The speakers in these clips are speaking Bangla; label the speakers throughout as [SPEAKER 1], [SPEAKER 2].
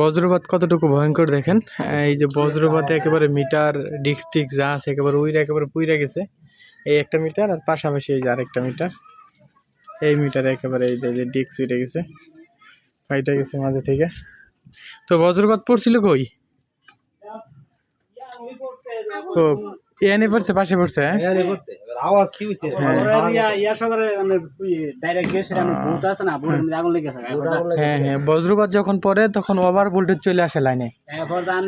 [SPEAKER 1] বজ্রপাত কতটুকু ভয়ঙ্কর দেখেন? এই যে বজ্রপাতে একেবারে মিটার ডিস্ক টিক যা আছে একেবারে উইরা একেবারে পুইরা গেছে। এই একটা মিটার আর পাশাপাশি এই যে আরেকটা মিটার। এই মিটারে একেবারে এই যে ডিস্ক উইরে গেছে ফাইটা গেছে মাঝে থেকে। তো বজ্রপাত পড়ছিল কই? ও এনে পড়ছে পাশে পড়ছে হ্যাঁ?
[SPEAKER 2] আওয়াজ কি হইছে?
[SPEAKER 1] হ্যাঁ।
[SPEAKER 3] ইয়া ইয়া মানে ডাইরেক্ট গিয়ে আমি ভোট আছে না ভোটের আগুন লেগে গেছে
[SPEAKER 1] হ্যাঁ হ্যাঁ বজ্রপাত যখন পড়ে তখন ওভার ভোল্টেজ চলে আসে লাইনে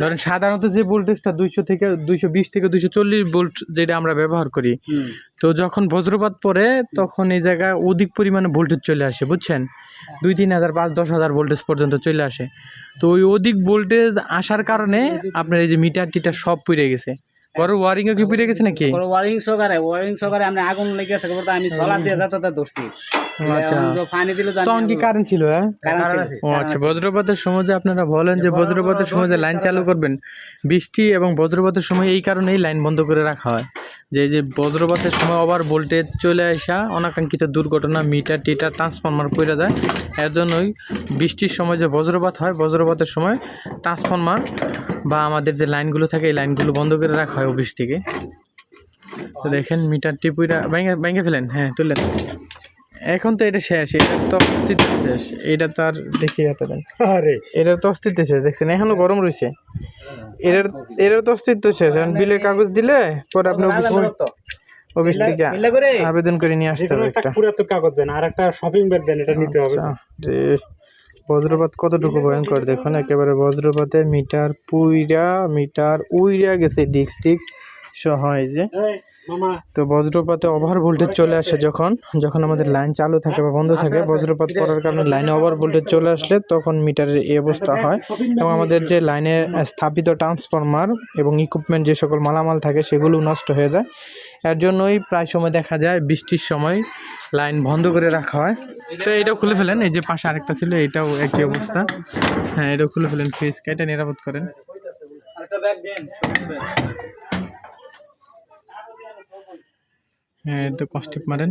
[SPEAKER 1] ধরেন সাধারণত যে ভোল্টেজটা দুইশো থেকে দুইশো বিশ থেকে দুইশো চল্লিশ ভোল্ট যেটা আমরা ব্যবহার করি তো যখন বজ্রপাত পড়ে তখন এই জায়গায় অধিক পরিমাণে ভোল্টেজ চলে আসে বুঝছেন? দুই তিন হাজার পাঁচ দশ হাজার ভোল্টেজ পর্যন্ত চলে আসে। তো ওই অধিক ভোল্টেজ আসার কারণে আপনার এই যে মিটার টিটার সব পুড়ে গেছে। ঘরের ওয়ারিং কি পুড়ে গেছে নাকি?
[SPEAKER 3] গরু ওয়ারিং সহকারে ওয়ারিং সহকারে আমরা আগুন লেগে আছে আমি সোলার দিয়ে যাতে তাতে ধরছি
[SPEAKER 1] আচ্ছা
[SPEAKER 3] পানি দিলে জানি
[SPEAKER 1] কি কারেন্ট ছিল হ্যাঁ? আচ্ছা বজ্রপাতের সময় আপনারা বলেন যে বজ্রপাতের সময় যে লাইন চালু করবেন। বৃষ্টি এবং বজ্রপাতের সময় এই কারণেই লাইন বন্ধ করে রাখা হয়। যে যে বজ্রপাতের সময় আবার ভোল্টেজ চলে আসা অনাকাঙ্ক্ষিত দুর্ঘটনা, মিটার, টিটার ট্রান্সফর্মার করে দেয়। এর জন্যই বৃষ্টির সময় যে বজ্রপাত হয়, বজ্রপাতের সময় ট্রান্সফর্মার বা আমাদের যে লাইনগুলো থাকে, এই লাইনগুলো বন্ধ করে রাখা হয় অফিস থেকে। তো দেখেন মিটার টিপুইটা ব্যাঙ্গে ব্যাঙ্গে ফেলেন। হ্যাঁ তুললেন। এখন তো এটা শেষ এটা তো অস্তিত্ব শেষ এটা তো আর দেখি হাতে দেন।
[SPEAKER 2] আরে।
[SPEAKER 1] এটার তো অস্তিত্ব শেষ দেখছেন এখনও গরম রয়েছে এটার এটার তো অস্তিত্ব শেষ এখন বিলের কাগজ দিলে পরে আপনি অফিস অফিস থেকে আবেদন করে নিয়ে আসতে হবে
[SPEAKER 2] একটা পুরাতন কাগজ দেন আর একটা শপিং ব্যাগ দেন এটা নিতে হবে।
[SPEAKER 1] আচ্ছা, বজ্রপাত কতটুকু ভয়ঙ্কর দেখুন একেবারে বজ্রপাতে মিটার পুইরা মিটার উইরা গেছে ডিক্স টিক্স সহ যে। তো বজ্রপাতে ওভার ভোল্টেজ চলে আসে যখন যখন আমাদের লাইন চালু থাকে বা বন্ধ থাকে বজ্রপাত পড়ার কারণে লাইনে ওভার ভোল্টেজ চলে আসলে তখন মিটারের এই অবস্থা হয়। এবং আমাদের যে লাইনে স্থাপিত ট্রান্সফরমার এবং ইকুইপমেন্ট যে সকল মালামাল থাকে সেগুলো নষ্ট হয়ে যায়। এর জন্যই প্রায় সময় দেখা যায় বৃষ্টির সময় লাইন বন্ধ করে রাখা হয়। তো এটাও খুলে ফেলেন এই যে পাশে আরেকটা ছিল এটাও একই অবস্থা। হ্যাঁ এটাও খুলে ফেলেন ফ্রিজ এটা নিরাপদ করেন
[SPEAKER 2] আরেকটা ব্যাগ দেন
[SPEAKER 1] হ্যাঁ এটা কষ্টিক মারেন।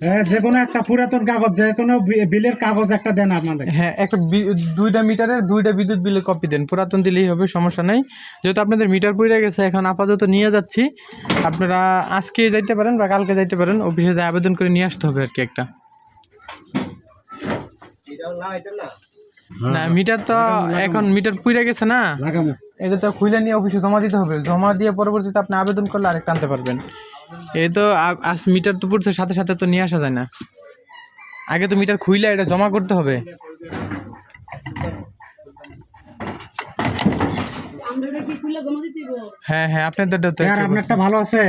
[SPEAKER 2] হ্যাঁ যে কোনো একটা পুরাতন কাগজ যে কোনো বিলের কাগজ একটা দেন আপনাদের।
[SPEAKER 1] হ্যাঁ একটা বি- দুইটা মিটারের দুইটা বিদ্যুৎ বিলের কপি দেন। পুরাতন দিলেই হবে সমস্যা নেই। যেহেতু আপনাদের মিটার পুড়ে গেছে এখন আপাতত নিয়ে যাচ্ছি। আপনারা আজকে যাইতে পারেন বা কালকে যাইতে পারেন অফিসে যা আবেদন করে নিয়ে আসতে হবে আর কি একটা। না মিটার তো এখন মিটার পুড়ে গেছে না।
[SPEAKER 2] লাগামো
[SPEAKER 1] এটা তো খুলে নিয়ে অফিসে জমা দিতে হবে। জমা দিয়ে পরবর্তীতে আপনি আবেদন করলে আরেকটা আনতে পারবেন। এই তো আজ মিটার তো পড়ছে সাথে সাথে তো নিয়ে আসা যায় না। আগে তো মিটার খুইলে এটা জমা করতে হবে। হ্যাঁ হ্যাঁ আপনাদের তো একই
[SPEAKER 2] আপনারটা ভালো আছে।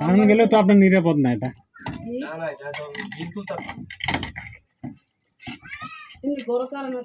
[SPEAKER 2] কারণ গেলে তো আপনার নিরাপদ না এটা।
[SPEAKER 4] এমনি বড় কারণ আছে।